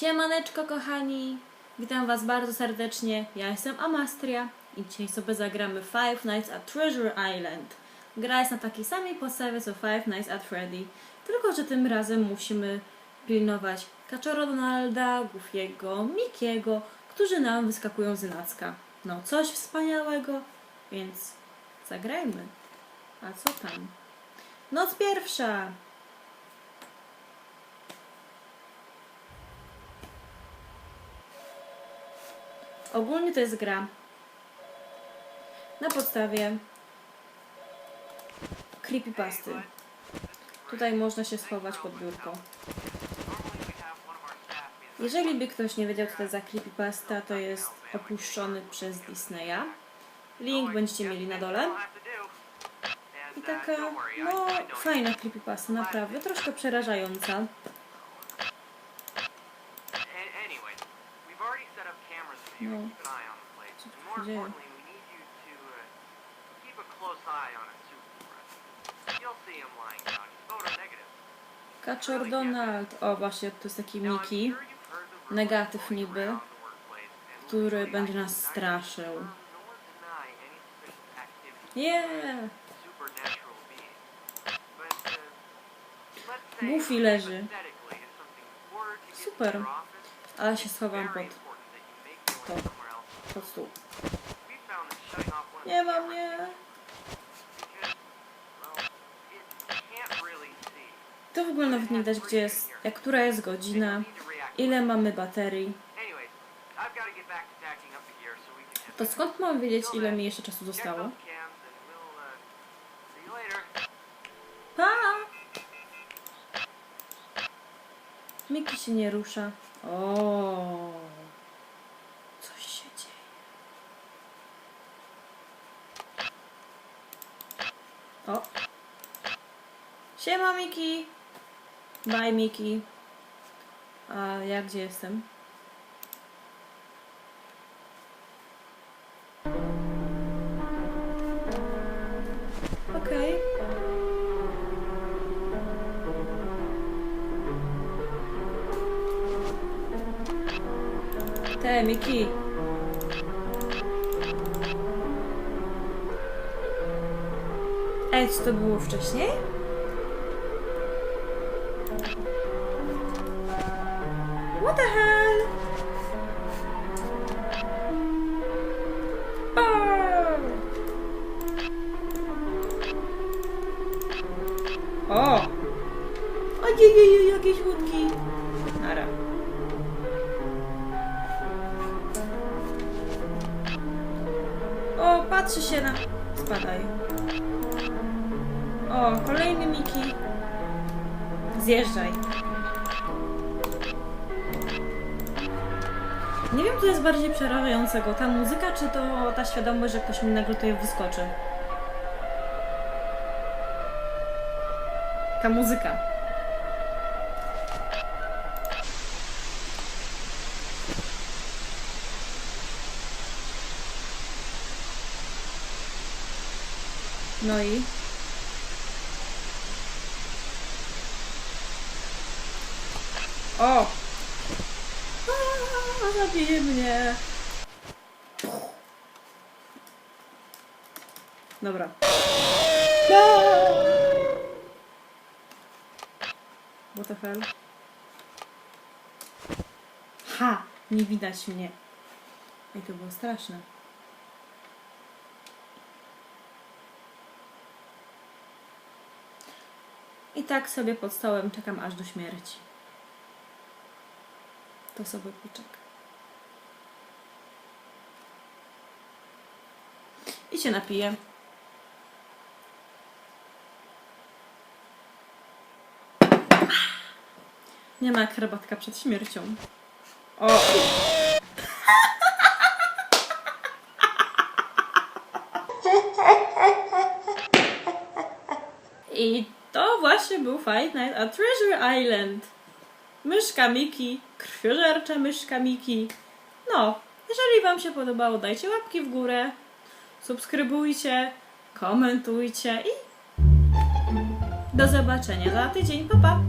Siemaneczko kochani, witam was bardzo serdecznie, ja jestem Amastria i dzisiaj sobie zagramy Five Nights at Treasure Island. Gra jest na takiej samej podstawie co Five Nights at Freddy, tylko że tym razem musimy pilnować Kaczora Donalda, Goofiego, Mikiego, którzy nam wyskakują z nacka. No coś wspaniałego, więc zagrajmy. A co tam? Noc pierwsza! Ogólnie to jest gra na podstawie creepypasty. Tutaj można się schować pod biurko. Jeżeli by ktoś nie wiedział, co to jest za creepypasta, to jest opuszczony przez Disneya. Link będziecie mieli na dole. I taka, no, fajna creepypasta, naprawdę, troszkę przerażająca. Photonegative. Kaczor Donald, o właśnie, to jest taki Miki, negatyw niby, który będzie nas straszył. Yeah! Goofy leży. Super. Ale się schowam pod, to. off one of Nie ma mnie! To w ogóle nawet nie widać, gdzie jest, jak, która jest godzina, ile mamy baterii. To skąd mam wiedzieć, ile mi jeszcze czasu zostało? Pa! Miki się nie rusza. O, Coś się dzieje. O! Siema Miki! Bye Miki. A ja gdzie jestem? Miki. Ej, co to było wcześniej? What the hell? Oh! O! Ojej, jakieś łódki. Nara. O, patrzy się na... Spadaj. O, kolejny Miki. Zjeżdżaj. Nie wiem, co jest bardziej przerażającego, ta muzyka, czy to ta świadomość, że ktoś mi nagle tutaj wyskoczy. Ta muzyka. No i? O! A, zabije mnie. Dobra. What the hell? Ha! Nie widać mnie. Ej, to było straszne. I tak sobie pod stołem czekam aż do śmierci. To sobie poczeka. I się napiję. Nie ma jak przed śmiercią. O! I to właśnie był Fight Night at Treasure Island myszka Miki, krwiożercza myszka Miki. No, jeżeli Wam się podobało, dajcie łapki w górę, subskrybujcie, komentujcie i do zobaczenia za tydzień. Pa, pa!